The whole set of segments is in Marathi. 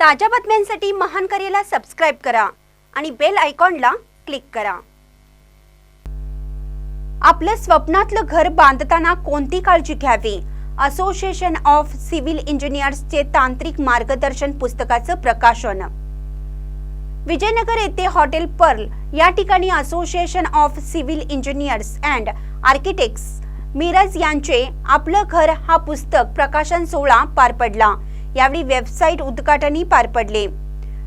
ताज्या बातम्यांसाठी महान करेला सबस्क्राईब करा आणि बेल आयकॉनला क्लिक करा. आपलं स्वप्नातलं घर बांधताना कोणती काळजी घ्यावी? असोसिएशन ऑफ सिव्हिल इंजिनियर्सचे तांत्रिक मार्गदर्शन पुस्तकाचं प्रकाशन. विजयनगर येथे हॉटेल पर्ल या ठिकाणी association of civil engineers and architects Miraj यांचे आपलं घर हा पुस्तक प्रकाशन सोहळा पार पडला. यावेळी वेबसाईट उद्घाटनही पार पडले.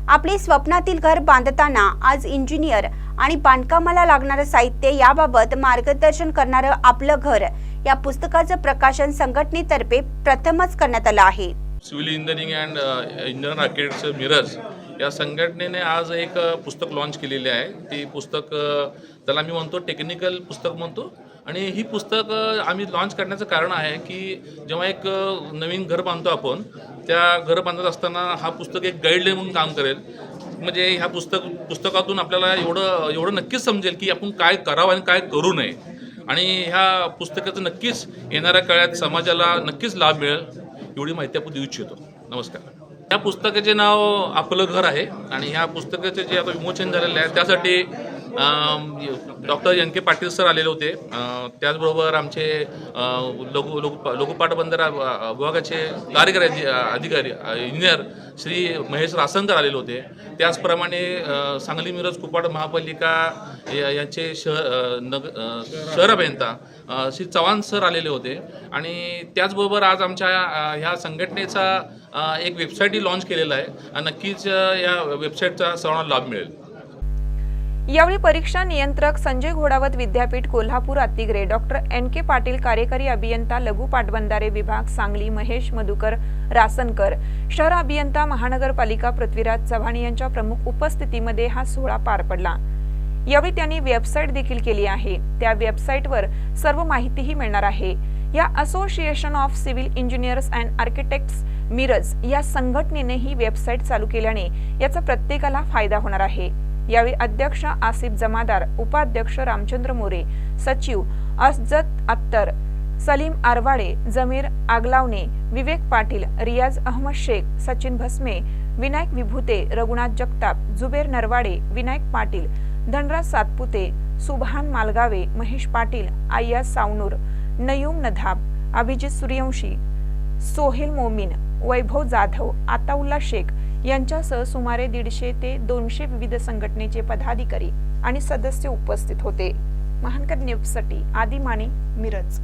आपले स्वप्नातील घर बांधताना आज इंजिनियर आणि बांधकामाला लागणारं साहित्य याबाबत मार्गदर्शन करणारं आपलं घर या पुस्तकाचं प्रकाशन संघटनेतर्फे प्रथमच करण्यात आलं आहे. Civil engineering and engineer architecture mirrors या संघटनेने आज एक पुस्तक लॉन्च केलेले आहे. ती पुस्तक त्याला मी म्हणतो टेक्निकल पुस्तक म्हणतो. आणि ही पुस्तक आम्ही लॉन्च करण्याचं कारण आहे की जेव्हा एक नवीन घर बांधतो आपण त्या घर बांधत असताना हा पुस्तक एक गाईडलाईन म्हणून काम करेल. म्हणजे ह्या पुस्तक पुस्तकातून आपल्याला एवढं एवढं नक्कीच समजेल की आपण काय करावं आणि काय करू नये. आणि ह्या पुस्तकाचं नक्कीच येणाऱ्या काळात समाजाला नक्कीच लाभ मिळेल एवढी माहिती आपण देऊ इच्छितो. नमस्कार. या पुस्तकाचे नाव आपलं घर आहे आणि ह्या पुस्तकाचे जे आता विमोचन झालेलं आहे त्यासाठी doctor N K Patil sir आलेले होते. त्याचबरोबर आमचे लघु लघु लघुपाटबंदर विभागाचे कार्यकारी अधिकारी इंजिनियर श्री महेश रासनकर आलेले होते. त्याचप्रमाणे सांगली मिरज कुपाड महापालिका यांचे शहर नग शहर अभियंता श्री चव्हाण सर आलेले होते. आणि त्याचबरोबर आज आमच्या ह्या संघटनेचा एक वेबसाईटही लॉन्च केलेला आहे. नक्कीच या वेबसाईटचा सर्वांना लाभ मिळेल. यावेळी परीक्षा नियंत्रक Sanjay Ghodawat Vidyapeeth Kolhapur Atigre doctor N K Patil कार्यकारी अभियंता लघु पाटबंधारे विभाग सांगली महेश मधुकर रासनकर शहर अभियंता महानगरपालिका पृथ्वीराज चव्हाण यांच्या प्रमुख उपस्थितीमध्ये हा सोहळा पार पडला. यावेळी त्यांनी वेबसाईट देखील केली आहे. त्या वेबसाईटवर सर्व माहितीही मिळणार आहे. या association of civil engineers and architects Miraj या संघटनेने ही वेबसाईट चालू केल्याने याचा प्रत्येकाला फायदा होणार आहे. यावेळी अध्यक्ष आसिफ जमादार उपाध्यक्ष रामचंद्र मोरे सचिव असजत अत्तर सलीम आरवाडे जमीर आगलावणे विवेक पाटील रियाज अहमद शेख सचिन भस्मे विनायक विभूते रघुनाथ जगताप जुबेर नरवाडे विनायक पाटील धनराज सातपुते सुभान मालगावे महेश पाटील आय्या सावनूर नयूम नधाब अभिजित सूर्यवंशी सोहेल मोमीन वैभव जाधव आताउल्ला शेख यांच्यासह सुमारे दीडशे ते दोनशे विविध संघटनेचे पदाधिकारी आणि सदस्य उपस्थित होते. महानकर न्यूजसाठी आदी माने मिरज.